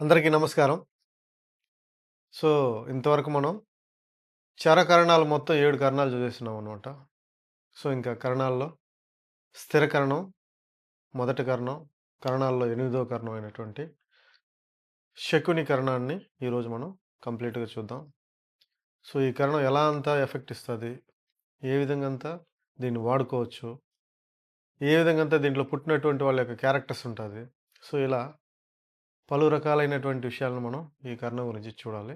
అందరికీ నమస్కారం. సో, ఇంతవరకు మనం చర కరణాలు మొత్తం ఏడు కరణాలు చదివేస్తున్నాం అనమాట. సో, ఇంకా కరణాల్లో స్థిర కరణం, మొదటి కరణం, కరణాల్లో ఎనిమిదో కరణం అయినటువంటి శకుని కరణాన్ని ఈరోజు మనం కంప్లీట్‌గా చూద్దాం. సో, ఈ కరణం ఎలా అంతా ఎఫెక్ట్ ఇస్తుంది ఏ విధంగా అంతా దీన్ని వాడుకోవచ్చు? ఏ విధంగా అంతా దీంట్లో పుట్టినటువంటి వాళ్ళ యొక్క క్యారెక్టర్స్ ఉంటుంది సో, ఇలా పలు రకాలైనటువంటి విషయాలను మనం ఈ కర్ణం గురించి చూడాలి.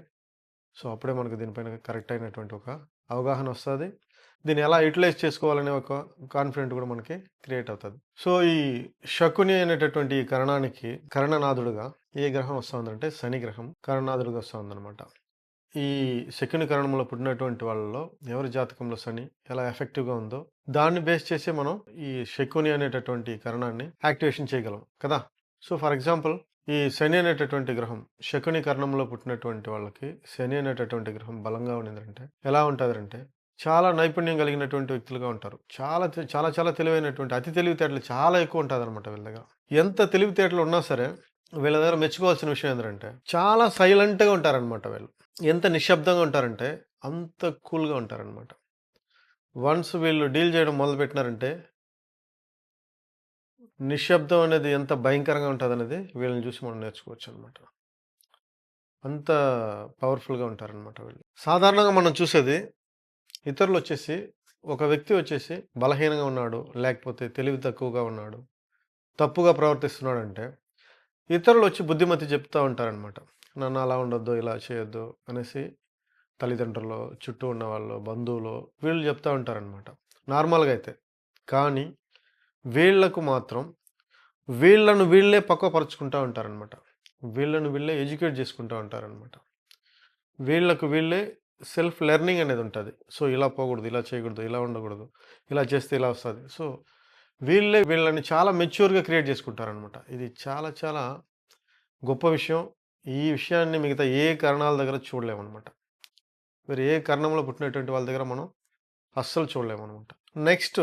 సో, అప్పుడే మనకు దీనిపైన కరెక్ట్ అయినటువంటి ఒక అవగాహన వస్తుంది దీన్ని ఎలా యుటిలైజ్ చేసుకోవాలనే ఒక కాన్ఫిడెంట్ కూడా మనకి క్రియేట్ అవుతుంది సో, ఈ శకుని అనేటటువంటి ఈ కరణానికి కరణనాథుడుగా ఏ గ్రహం వస్తుందంటే శని గ్రహం కరణనాథుడుగా వస్తుందన్నమాట ఈ శకుని కరణంలో పుట్టినటువంటి వాళ్ళలో ఎవరి జాతకంలో శని ఎలా ఎఫెక్టివ్‌గా ఉందో దాన్ని బేస్ చేసి మనం ఈ శకుని అనేటటువంటి కరణాన్ని యాక్టివేషన్ చేయగలం కదా! సో, ఫర్ ఎగ్జాంపుల్ ఈ శని అనేటటువంటి గ్రహం శకుని కరణంలో పుట్టినటువంటి వాళ్ళకి శని అనేటటువంటి గ్రహం బలంగా ఉండిందంటే ఎలా ఉంటుందంటే చాలా నైపుణ్యం కలిగినటువంటి వ్యక్తులుగా ఉంటారు. చాలా చాలా చాలా తెలివైనటువంటి అతి తెలివితేటలు చాలా ఎక్కువ ఉంటదనమాట వీళ్ళ దగ్గర. ఎంత తెలివితేటలు ఉన్నా సరే వీళ్ళ దగ్గర మెచ్చుకోవాల్సిన విషయం ఏంటంటే చాలా సైలెంట్‌గా ఉంటారనమాట వీళ్ళు. ఎంత నిశ్శబ్దంగా ఉంటారంటే అంత కూల్‌గా ఉంటారనమాట. వన్స్ వీళ్ళు డీల్ చేయడం మొదలుపెట్టినారంటే నిశ్శబ్దం అనేది ఎంత భయంకరంగా ఉంటదనేది వీళ్ళని చూసి మనం నేర్చుకోవచ్చు అనమాట అంత పవర్‌ఫుల్‌గా ఉంటారనమాట వీళ్ళు. సాధారణంగా మనం చూసేది ఇతరులు వచ్చేసి ఒక వ్యక్తి వచ్చేసి బలహీనంగా ఉన్నాడు, లేకపోతే తెలివి తక్కువగా ఉన్నాడు, తప్పుగా ప్రవర్తిస్తున్నాడంటే ఇతరులొచ్చి బుద్ధిమతి చెప్తూ ఉంటారనమాట. నన్ను అలా ఉండొద్దు, ఇలా చేయొద్దు అనేసి తల్లిదండ్రులు చుట్టూ ఉన్నవాళ్ళు, బంధువులు వీళ్ళు చెప్తూ ఉంటారనమాట. నార్మల్‌గా అయితే. కానీ వీళ్ళకు మాత్రం వీళ్ళను వీళ్ళే పక్కపరుచుకుంటూ ఉంటారనమాట. వీళ్ళను వీళ్ళే ఎడ్యుకేట్ చేసుకుంటూ ఉంటారనమాట. వీళ్ళకు వీళ్ళే సెల్ఫ్ లెర్నింగ్ అనేది ఉంటుంది సో, ఇలా పోకూడదు, ఇలా చేయకూడదు, ఇలా ఉండకూడదు, ఇలా చేస్తే ఇలా వస్తుంది సో, వీళ్ళే వీళ్ళని చాలా మెచ్యూర్‌గా క్రియేట్ చేసుకుంటారనమాట. ఇది చాలా చాలా గొప్ప విషయం. ఈ విషయాన్ని మిగతా ఏ కరణాల దగ్గర చూడలేమనమాట. మీరు ఏ కారణంలో పుట్టినటువంటి వాళ్ళ దగ్గర మనం అస్సలు చూడలేమనమాట. నెక్స్ట్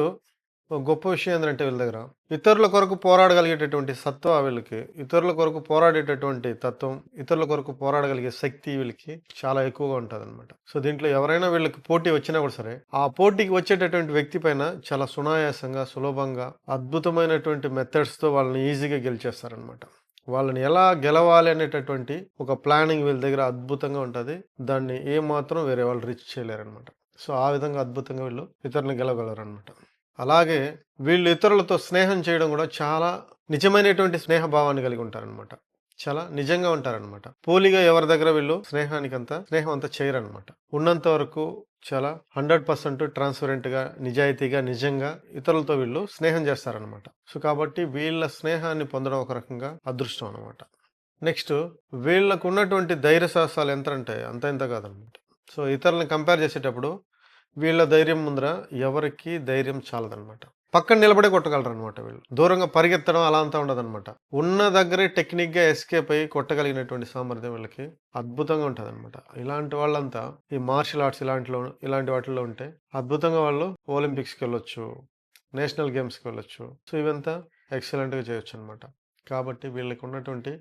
గొప్ప విషయం ఏంటంటే వీళ్ళ దగ్గర ఇతరుల కొరకు పోరాడగలిగేటటువంటి సత్వం వీళ్ళకి, ఇతరుల కొరకు పోరాడేటటువంటి తత్వం, ఇతరుల కొరకు పోరాడగలిగే శక్తి వీళ్ళకి చాలా ఎక్కువగా ఉంటదనమాట. సో, దీంట్లో ఎవరైనా వీళ్ళకి పోటీ వచ్చినా కూడా సరే, ఆ పోటీకి వచ్చేటటువంటి వ్యక్తి పైన చాలా సునాయాసంగా, సులభంగా, అద్భుతమైనటువంటి మెథడ్స్‌తో వాళ్ళని ఈజీగా గెలిచేస్తారనమాట. వాళ్ళని ఎలా గెలవాలి అనేటటువంటి ఒక ప్లానింగ్ వీళ్ళ దగ్గర అద్భుతంగా ఉంటుంది దాన్ని ఏమాత్రం వేరే వాళ్ళు రీచ్ చేయలేరనమాట. సో, ఆ విధంగా అద్భుతంగా వీళ్ళు ఇతరులను గెలవగలరు అనమాట అలాగే వీళ్ళు ఇతరులతో స్నేహం చేయడం కూడా చాలా నిజమైనటువంటి స్నేహ భావాన్ని కలిగి ఉంటారనమాట. చాలా నిజంగా ఉంటారనమాట. పోలిగా ఎవరి దగ్గర వీళ్ళు స్నేహానికంత స్నేహం అంతా చేయరనమాట. ఉన్నంత వరకు చాలా 100% ట్రాన్స్‌పరెంట్‌గా, నిజాయితీగా, నిజంగా ఇతరులతో వీళ్ళు స్నేహం చేస్తారనమాట. సో, కాబట్టి వీళ్ళ స్నేహాన్ని పొందడం ఒక రకంగా అదృష్టం అనమాట. నెక్స్ట్ వీళ్ళకున్నటువంటి ధైర్య సాహసాలు ఎంత అంటే అంత ఇంత కాదనమాట. సో, ఇతరులను కంపేర్ చేసేటప్పుడు వీళ్ళ ధైర్యం ముందర ఎవరికి ధైర్యం చాలదనమాట. పక్కన నిలబడే కొట్టగలరు అనమాట వీళ్ళు. దూరంగా పరిగెత్తడం అలా అంతా ఉండదనమాట. ఉన్న దగ్గరే టెక్నిక్‌గా ఎస్కేప్ అయ్యి కొట్టగలిగినటువంటి సామర్థ్యం వీళ్ళకి అద్భుతంగా ఉంటదనమాట. ఇలాంటి వాళ్ళంతా ఈ మార్షల్ ఆర్ట్స్ ఇలాంటిలో ఇలాంటి వాటిల్లో ఉంటే అద్భుతంగా వాళ్ళు ఒలింపిక్స్కి వెళ్ళొచ్చు నేషనల్ గేమ్స్‌కి వెళ్ళొచ్చు. సో, ఇవంతా ఎక్సలెంట్‌గా చేయొచ్చు అనమాట కాబట్టి వీళ్ళకి ఉన్నటువంటి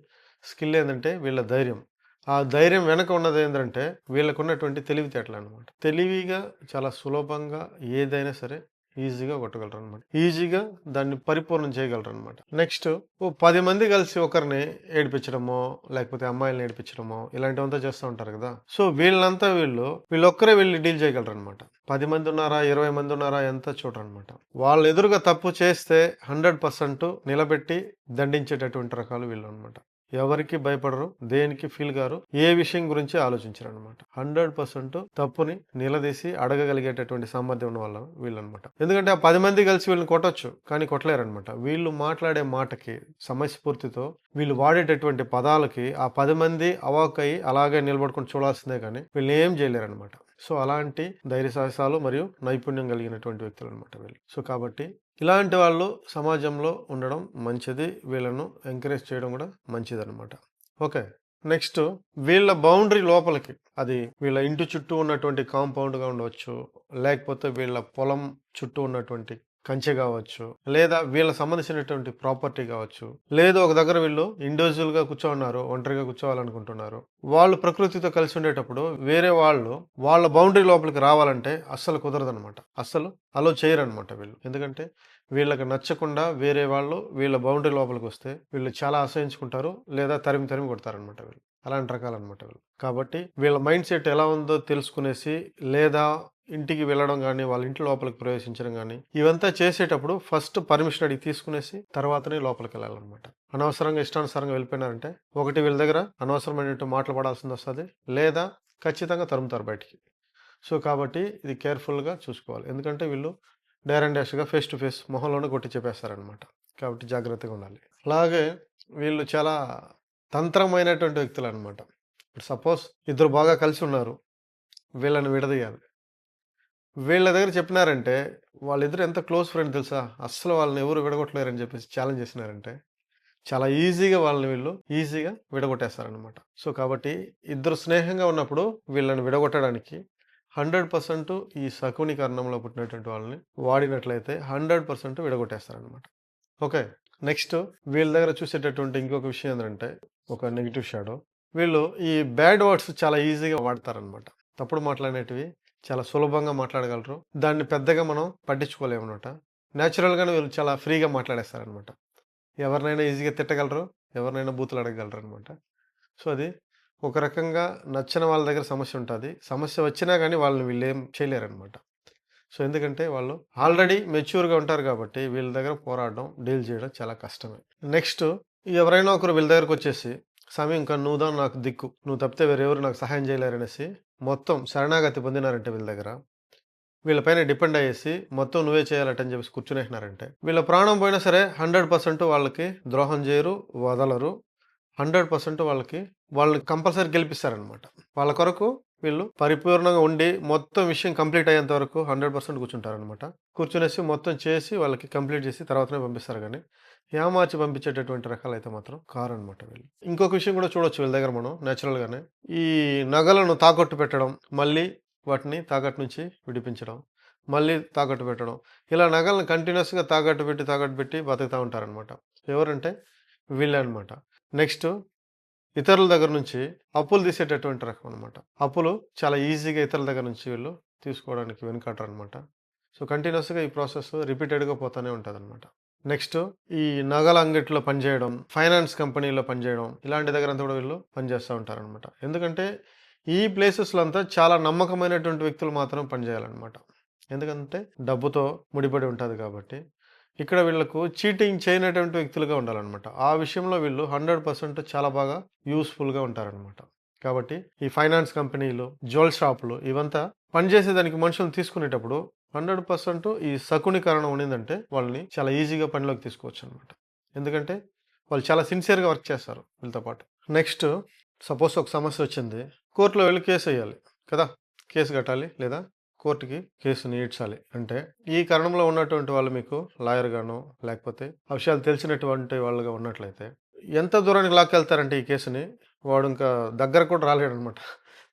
స్కిల్ ఏంటంటే వీళ్ళ ధైర్యం. ఆ ధైర్యం వెనక ఉన్నది ఏంటంటే వీళ్ళకున్నటువంటి తెలివితేటలనమాట. తెలివిగా చాలా సులభంగా ఏదైనా సరే ఈజీగా కొట్టగలరు అనమాట ఈజీగా దాన్ని పరిపూర్ణం చేయగలరనమాట. నెక్స్ట్ ఓ పది మంది కలిసి ఒకరిని ఏడిపించడమో, లేకపోతే అమ్మాయిలను ఏడిపించడమో ఇలాంటివంతా చేస్తూ ఉంటారు కదా! సో, వీళ్ళనంతా వీళ్ళు వీళ్ళొక్కరే వెళ్ళి డీల్ చేయగలరనమాట. 10 మంది ఉన్నారా, 20 మంది ఉన్నారా ఎంత చూడరనమాట. వాళ్ళ ఎదురుగా తప్పు చేస్తే 100% నిలబెట్టి దండించేటటువంటి రకాలు వీళ్ళు అనమాట ఎవరికీ భయపడరు. దేనికి ఫీల్ గారు. ఏ విషయం గురించి ఆలోచించరనమాట. 100% తప్పుని నిలదీసి అడగగలిగేటటువంటి సామర్థ్యం ఉన్న వాళ్ళు వీళ్ళనమాట. ఎందుకంటే ఆ పది మంది కలిసి వీళ్ళని కొట్టొచ్చు. కానీ కొట్టలేరనమాట. వీళ్ళు మాట్లాడే మాటకి సమయస్ఫూర్తితో వీళ్ళు వాడేటటువంటి పదాలకి ఆ పది మంది అవాక్కయ్యి అలాగే నిలబడుకొని చూడాల్సిందే కానీ వీళ్ళు ఏం చేయలేరనమాట. సో, అలాంటి ధైర్య సాహసాలు మరియు నైపుణ్యం కలిగినటువంటి వ్యక్తులనమాట వీళ్ళు. సో, కాబట్టి ఇలాంటి వాళ్ళు సమాజంలో ఉండడం మంచిది. వీళ్ళను ఎంకరేజ్ చేయడం కూడా మంచిదనమాట. ఓకే. నెక్స్ట్ వీళ్ళ బౌండరీ లోపలికి అది వీళ్ళ ఇంటి చుట్టూ ఉన్నటువంటి కాంపౌండ్‌గా ఉండవచ్చు. లేకపోతే వీళ్ళ పొలం చుట్టూ ఉన్నటువంటి కంచె కావచ్చు లేదా వీళ్ళకి సంబంధించినటువంటి ప్రాపర్టీ కావచ్చు లేదా ఒక దగ్గర వీళ్ళు ఇండివిజువల్గా కూర్చోన్నారు ఒంటరిగా కూర్చోవాలనుకుంటున్నారు. వాళ్ళు ప్రకృతితో కలిసి ఉండేటప్పుడు వేరే వాళ్ళు వాళ్ళ బౌండరీ లోపలికి రావాలంటే అస్సలు కుదరదనమాట అస్సలు అలో చేయరనమాట వీళ్ళు. ఎందుకంటే వీళ్ళకి నచ్చకుండా వేరే వాళ్ళు వీళ్ళ బౌండరీ లోపలికి వస్తే వీళ్ళు చాలా ఆశ్రయించుకుంటారు లేదా తరిమి తరిమి కొడతారనమాట వీళ్ళు. అలాంటి రకాలన్నమాట వీళ్ళు. కాబట్టి వీళ్ళ మైండ్ సెట్ ఎలా ఉందో తెలుసుకునేసి లేదా ఇంటికి వెళ్ళడం కానీ వాళ్ళ ఇంటి లోపలికి ప్రవేశించడం కానీ ఇవంతా చేసేటప్పుడు ఫస్ట్ పర్మిషన్ అడిగి తీసుకునేసి తర్వాతనే లోపలికి వెళ్ళాలన్నమాట. అనవసరంగా ఇష్టానుసారంగా వెళ్ళిపోయినారంటే ఒకటి వీళ్ళ దగ్గర అనవసరమైనట్టు మాటలు పడాల్సింది వస్తుంది లేదా ఖచ్చితంగా తరుముతారు బయటికి. సో కాబట్టి ఇది కేర్ఫుల్గా చూసుకోవాలి. ఎందుకంటే వీళ్ళు డైర్ అండ్ డాష్గా ఫేస్ టు ఫేస్ మొహంలోనే కొట్టి చెప్పేస్తారనమాట కాబట్టి జాగ్రత్తగా ఉండాలి. అలాగే వీళ్ళు చాలా తంత్రమైనటువంటి వ్యక్తులు అనమాట ఇప్పుడు సపోజ్ ఇద్దరు బాగా కలిసి ఉన్నారు వీళ్ళని విడదీయాలి. వీళ్ళ దగ్గర చెప్పినారంటే వాళ్ళిద్దరు ఎంత క్లోజ్ ఫ్రెండ్ తెలుసా? అస్సలు వాళ్ళని ఎవరు విడగొట్టలేరని చెప్పేసి ఛాలెంజ్ చేసినారంటే చాలా ఈజీగా వాళ్ళని వీళ్ళు ఈజీగా విడగొట్టేస్తారనమాట సో కాబట్టి ఇద్దరు స్నేహంగా ఉన్నప్పుడు వీళ్ళని విడగొట్టడానికి హండ్రెడ్ పర్సెంట్ ఈ శకుని కర్ణంలో పుట్టినటువంటి వాళ్ళని వాడినట్లయితే హండ్రెడ్ పర్సెంట్ విడగొట్టేస్తారనమాట ఓకే నెక్స్ట్ వీళ్ళ దగ్గర చూసేటటువంటి ఇంకొక విషయం ఏంటంటే ఒక నెగిటివ్ షాడో. వీళ్ళు ఈ బ్యాడ్ వర్డ్స్ చాలా ఈజీగా వాడతారనమాట తప్పుడు మాట్లాడేటివి చాలా సులభంగా మాట్లాడగలరు. దాన్ని పెద్దగా మనం పట్టించుకోలేము అనమాట న్యాచురల్గానే వీళ్ళు చాలా ఫ్రీగా మాట్లాడేస్తారనమాట. ఎవరినైనా ఈజీగా తిట్టగలరు ఎవరినైనా బూతులు అడగగలరు అనమాట సో అది ఒక రకంగా నచ్చిన వాళ్ళ దగ్గర సమస్య ఉంటుంది. సమస్య వచ్చినా కానీ వాళ్ళని వీళ్ళు ఏం చేయలేరనమాట. సో ఎందుకంటే వాళ్ళు ఆల్రెడీ మెచ్యూర్గా ఉంటారు కాబట్టి వీళ్ళ దగ్గర పోరాడడం డీల్ చేయడం చాలా కష్టమే. నెక్స్ట్ ఎవరైనా ఒకరు వీళ్ళ దగ్గరకు వచ్చేసి స్వామి ఇంకా నువ్వుదా నాకు దిక్కు. నువ్వు తప్పితే వేరెవరు నాకు సహాయం చేయలేరనేసి మొత్తం శరణాగతి పొందినారంటే వీళ్ళ దగ్గర. వీళ్ళపైన డిపెండ్ అయ్యేసి మొత్తం నువ్వే చేయాలటని చెప్పేసి కూర్చునేసినారంటే వీళ్ళ ప్రాణం పోయినా సరే హండ్రెడ్ పర్సెంట్ వాళ్ళకి ద్రోహం చేయరు వదలరు. హండ్రెడ్ పర్సెంట్ వాళ్ళకి వాళ్ళని కంపల్సరీ గెలిపిస్తారనమాట వాళ్ళ కొరకు వీళ్ళు పరిపూర్ణంగా ఉండి మొత్తం విషయం కంప్లీట్ అయ్యేంత వరకు హండ్రెడ్ పర్సెంట్ కూర్చుంటారనమాట కూర్చునేసి మొత్తం చేసి వాళ్ళకి కంప్లీట్ చేసి తర్వాతనే పంపిస్తారు కానీ ఏమార్చి పంపించేటటువంటి రకాలు అయితే మాత్రం కారు అనమాట వీళ్ళు. ఇంకొక విషయం కూడా చూడొచ్చు వీళ్ళ దగ్గర మనం న్యాచురల్గానే ఈ నగలను తాకట్టు పెట్టడం మళ్ళీ వాటిని తాకట్టు నుంచి విడిపించడం మళ్ళీ తాకట్టు పెట్టడం ఇలా నగలను కంటిన్యూస్గా తాకట్టు పెట్టి తాకట్టు పెట్టి బతుకుతూ ఉంటారనమాట ఎవరంటే వీళ్ళే అనమాట నెక్స్ట్ ఇతరుల దగ్గర నుంచి అప్పులు తీసేటటువంటి రకం అనమాట అప్పులు చాలా ఈజీగా ఇతరుల దగ్గర నుంచి వీళ్ళు తీసుకోవడానికి వెనుకాటరు అనమాట సో కంటిన్యూస్గా ఈ ప్రాసెస్ రిపీటెడ్గా పోతూనే ఉంటుంది అనమాట నెక్స్ట్ ఈ నగల అంగట్లో పనిచేయడం ఫైనాన్స్ కంపెనీలో పనిచేయడం ఇలాంటి దగ్గర అంతా కూడా వీళ్ళు పనిచేస్తూ ఉంటారనమాట ఎందుకంటే ఈ ప్లేసెస్లో అంతా చాలా నమ్మకమైనటువంటి వ్యక్తులు మాత్రం పనిచేయాలన్నమాట. ఎందుకంటే డబ్బుతో ముడిపడి ఉంటుంది కాబట్టి ఇక్కడ వీళ్ళకు చీటింగ్ చేయనటువంటి వ్యక్తులుగా ఉండాలన్నమాట. ఆ విషయంలో వీళ్ళు హండ్రెడ్ పర్సెంట్ చాలా బాగా యూస్ఫుల్గా ఉంటారనమాట కాబట్టి ఈ ఫైనాన్స్ కంపెనీలు జ్యువెల్ షాపులు ఇవంతా పనిచేసేదానికి మనుషులను తీసుకునేటప్పుడు హండ్రెడ్ పర్సెంట్ ఈ శకునీకరణం ఉండిందంటే వాళ్ళని చాలా ఈజీగా పనిలోకి తీసుకోవచ్చు అనమాట ఎందుకంటే వాళ్ళు చాలా సిన్సియర్గా వర్క్ చేస్తారు వీళ్ళతో పాటు. నెక్స్ట్ సపోజ్ ఒక సమస్య వచ్చింది. కోర్టులో వెళ్ళి కేసు వేయాలి కదా? కేసు కట్టాలి లేదా? కోర్టుకి కేసుని ఈడ్చాలి అంటే ఈ కారణంలో ఉన్నటువంటి వాళ్ళు మీకు లాయర్ గాను లేకపోతే ఆ విషయాలు తెలిసినటువంటి వాళ్ళుగా ఉన్నట్లయితే ఎంత దూరానికి లాక్కెళ్తారంటే ఈ కేసుని? వాడు ఇంకా దగ్గర కూడా రాలేడు అనమాట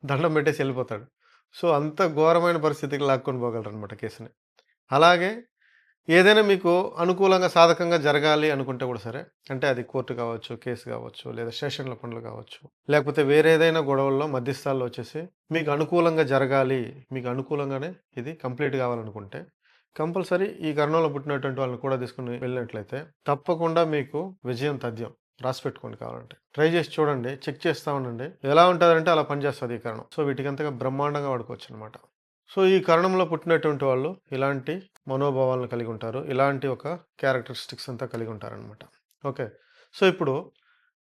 దండం పెట్టేసి వెళ్ళిపోతాడు. సో అంత ఘోరమైన పరిస్థితికి లాక్కొని పోగలరు అనమాట కేసుని. అలాగే ఏదైనా మీకు అనుకూలంగా సాధకంగా జరగాలి అనుకుంటే కూడా సరే అంటే అది కోర్టు కావచ్చు కేసు కావచ్చు లేదా సెషన్ల పనులు కావచ్చు లేకపోతే వేరే ఏదైనా గొడవల్లో మధ్యస్థాల్లో వచ్చేసి మీకు అనుకూలంగా జరగాలి మీకు అనుకూలంగానే ఇది కంప్లీట్ కావాలనుకుంటే కంపల్సరీ ఈ కర్ణంలో పుట్టినటువంటి వాళ్ళని కూడా తీసుకుని వెళ్ళినట్లయితే తప్పకుండా మీకు విజయం తథ్యం రాసి పెట్టుకోండి కావాలంటే. ట్రై చేసి చూడండి చెక్ చేస్తూ ఉండండి. ఎలా ఉంటుందంటే అలా పనిచేస్తుంది ఈ కరణం సో వీటికంతగా బ్రహ్మాండంగా వాడుకోవచ్చు అనమాట సో ఈ కరణంలో పుట్టినటువంటి వాళ్ళు ఇలాంటి మనోభావాలను కలిగి ఉంటారు. ఇలాంటి ఒక క్యారెక్టరిస్టిక్స్ అంతా కలిగి ఉంటారనమాట ఓకే. సో ఇప్పుడు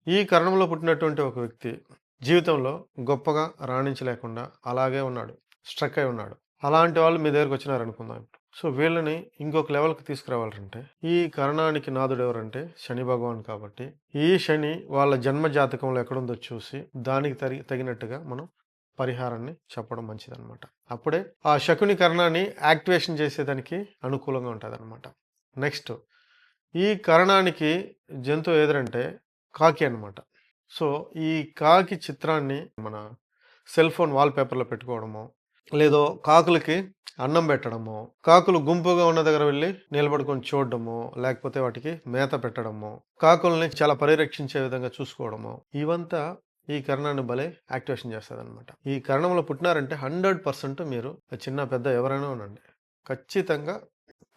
ఈ కరణంలో పుట్టినటువంటి ఒక వ్యక్తి జీవితంలో గొప్పగా రాణించలేకుండా అలాగే ఉన్నాడు. స్ట్రక్ అయి ఉన్నాడు. అలాంటి వాళ్ళు మీ దగ్గరకు వచ్చినారు అనుకుందాం ఇప్పుడు. సో వీళ్ళని ఇంకొక లెవెల్కి తీసుకురావాలంటే ఈ కరణానికి నాదుడు ఎవరంటే శని భగవాన్ కాబట్టి ఈ శని వాళ్ళ జన్మ జాతకంలో ఎక్కడుందో చూసి దానికి తగి తగినట్టుగా మనం పరిహారాన్ని చెప్పడం మంచిదన్నమాట. అప్పుడే ఆ శకుని కరణాన్ని యాక్టివేషన్ చేసేదానికి అనుకూలంగా ఉంటుంది అనమాట నెక్స్ట్ ఈ కరణానికి జంతువు ఏదంటే కాకి అనమాట సో ఈ కాకి చిత్రాన్ని మన సెల్ ఫోన్ వాల్ పేపర్లో పెట్టుకోవడము లేదో కాకులకి అన్నం పెట్టడము కాకులు గుంపుగా ఉన్న దగ్గర వెళ్ళి నిలబడుకొని చూడడము లేకపోతే వాటికి మేత పెట్టడము కాకుల్ని చాలా పరిరక్షించే విధంగా చూసుకోవడము ఇవంతా ఈ కరణాన్ని భలే యాక్టివేషన్ చేస్తుందన్నమాట ఈ కరణంలో పుట్టినారంటే హండ్రెడ్ పర్సెంట్ మీరు చిన్న పెద్ద ఎవరైనా ఉండండి. ఖచ్చితంగా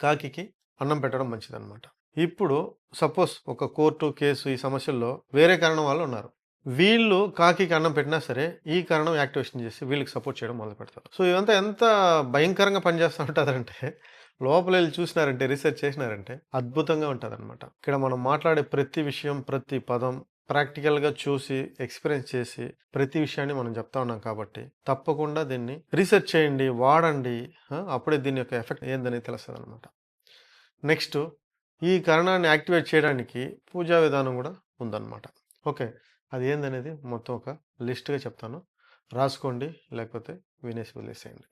కాకి అన్నం పెట్టడం మంచిదన్నమాట. ఇప్పుడు సపోజ్ ఒక కోర్టు కేసు ఈ సమస్యల్లో వేరే కారణం వాళ్ళు ఉన్నారు. వీళ్ళు కాకికి అన్నం పెట్టినా సరే ఈ కారణం యాక్టివేషన్ చేసి వీళ్ళకి సపోర్ట్ చేయడం మొదలు పెడతారు. సో ఇదంతా ఎంత భయంకరంగా పనిచేస్తూ ఉంటుందంటే లోపల వెళ్ళి చూసినారంటే రీసెర్చ్ చేసినారంటే అద్భుతంగా ఉంటుంది అనమాట ఇక్కడ మనం మాట్లాడే ప్రతి విషయం ప్రతి పదం ప్రాక్టికల్గా చూసి ఎక్స్పీరియన్స్ చేసి ప్రతి విషయాన్ని మనం చెప్తా ఉన్నాం కాబట్టి తప్పకుండా దీన్ని రీసెర్చ్ చేయండి వాడండి. అప్పుడే దీని యొక్క ఎఫెక్ట్ ఏందని తెలుస్తుంది అనమాట నెక్స్ట్ ఈ కరణాన్ని యాక్టివేట్ చేయడానికి పూజా విధానం కూడా ఉందన్నమాట. ఓకే అది ఏందనేది మొత్తం ఒక లిస్ట్గా చెప్తాను. రాసుకోండి లేకపోతే వినేసి వదిలేసేయండి.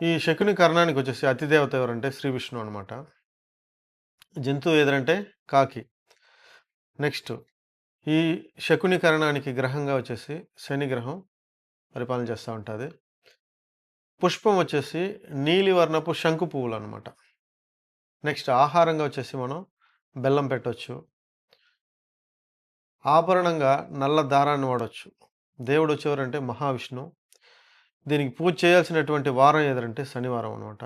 ఈ శకుని కరణానికి వచ్చేసి అతిదేవత ఎవరంటే శ్రీ విష్ణు అనమాట జంతువు ఏదంటే కాకి. నెక్స్ట్ ఈ శకుని కరణానికి గ్రహంగా వచ్చేసి శని గ్రహం పరిపాలన చేస్తూ ఉంటుంది. పుష్పం వచ్చేసి నీలి వర్ణపు శంకు పువ్వులు అనమాట నెక్స్ట్ ఆహారంగా వచ్చేసి మనం బెల్లం పెట్టవచ్చు ఆభరణంగా నల్ల దారాన్ని వాడవచ్చు దేవుడు వచ్చేవారంటే మహావిష్ణు. దీనికి పూజ చేయాల్సినటువంటి వారం ఏదంటే శనివారం అనమాట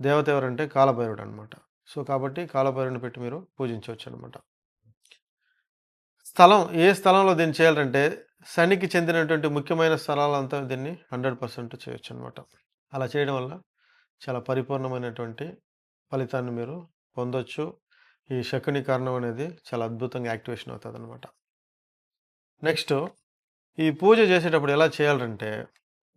దేవత ఎవరంటే కాలభైరుడు అనమాట సో కాబట్టి కాలభైరుని పెట్టి మీరు పూజించవచ్చు అనమాట స్థలం ఏ స్థలంలో దీన్ని చేయాలంటే శనికి చెందినటువంటి ముఖ్యమైన స్థలాలంతా దీన్ని హండ్రెడ్ పర్సెంట్ చేయొచ్చు అనమాట అలా చేయడం వల్ల చాలా పరిపూర్ణమైనటువంటి ఫలితాన్ని మీరు పొందొచ్చు. ఈ శకుని కారణం అనేది చాలా అద్భుతంగా యాక్టివేషన్ అవుతుంది అనమాట నెక్స్ట్ ఈ పూజ చేసేటప్పుడు ఎలా చేయాలంటే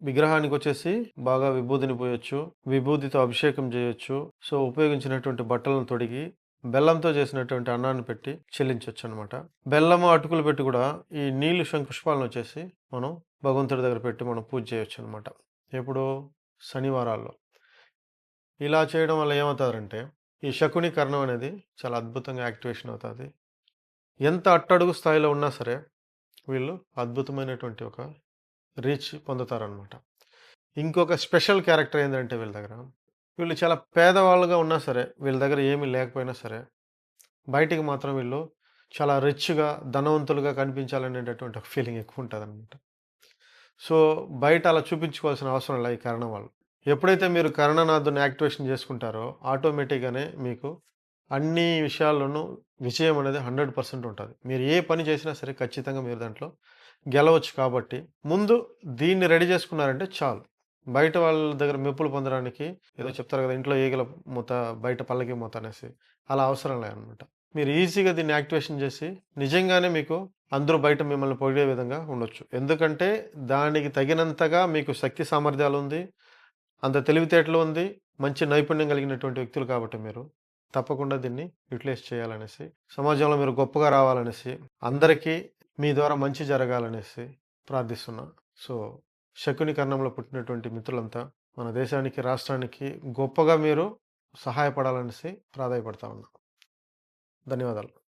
విగ్రహానికి వచ్చేసి బాగా విభూతిని పోయొచ్చు విభూతితో అభిషేకం చేయొచ్చు. సో ఉపయోగించినటువంటి బట్టలను తొడిగి బెల్లంతో చేసినటువంటి అన్నాన్ని పెట్టి చెల్లించవచ్చు అనమాట బెల్లము అటుకులు పెట్టి కూడా ఈ నీళ్ళు శంకుష్పాలను వచ్చేసి మనం భగవంతుడి దగ్గర పెట్టి మనం పూజ చేయొచ్చు అనమాట ఎప్పుడు శనివారాల్లో. ఇలా చేయడం వల్ల ఏమవుతారంటే ఈ శకుని కర్ణం అనేది చాలా అద్భుతంగా యాక్టివేషన్ అవుతుంది. ఎంత అట్టడుగు స్థాయిలో ఉన్నా సరే వీళ్ళు అద్భుతమైనటువంటి ఒక రీచ్ పొందుతారనమాట ఇంకొక స్పెషల్ క్యారెక్టర్ ఏంటంటే వీళ్ళ దగ్గర వీళ్ళు చాలా పేదవాళ్ళుగా ఉన్నా సరే వీళ్ళ దగ్గర ఏమీ లేకపోయినా సరే బయటికి మాత్రం వీళ్ళు చాలా రిచ్గా ధనవంతులుగా కనిపించాలనేటటువంటి ఒక ఫీలింగ్ ఎక్కువ ఉంటుంది అనమాట సో బయట అలా చూపించుకోవాల్సిన అవసరం లేదు ఈ కారణం వాళ్ళు ఎప్పుడైతే మీరు కరణనాథుని యాక్టివేషన్ చేసుకుంటారో ఆటోమేటిక్గానే మీకు అన్ని విషయాల్లోనూ విజయం అనేది హండ్రెడ్ పర్సెంట్ ఉంటుంది. మీరు ఏ పని చేసినా సరే ఖచ్చితంగా మీరు దాంట్లో గెలవచ్చు కాబట్టి ముందు దీన్ని రెడీ చేసుకున్నారంటే చాలు. బయట వాళ్ళ దగ్గర మెప్పులు పొందడానికి ఏదో చెప్తారు కదా ఇంట్లో ఈగల మూత బయట పల్లకి మూత అనేసి. అలా అవసరం లేదనమాట. మీరు ఈజీగా దీన్ని యాక్టివేషన్ చేసి నిజంగానే మీకు అందరూ బయట మిమ్మల్ని పొగిడే విధంగా ఉండొచ్చు. ఎందుకంటే దానికి తగినంతగా మీకు శక్తి సామర్థ్యాలు ఉంది అంత తెలివితేటలు ఉంది మంచి నైపుణ్యం కలిగినటువంటి వ్యక్తులు కాబట్టి మీరు తప్పకుండా దీన్ని యూటిలైజ్ చేయాలనేసి సమాజంలో మీరు గొప్పగా రావాలనేసి అందరికీ మీ ద్వారా మంచి జరగాలనేసి ప్రార్థిస్తున్నా. సో శకుని కర్ణంలో పుట్టినటువంటి మిత్రులంతా మన దేశానికి రాష్ట్రానికి గొప్పగా మీరు సహాయపడాలనేసి ప్రాధాయపడతా ఉన్నాం. ధన్యవాదాలు.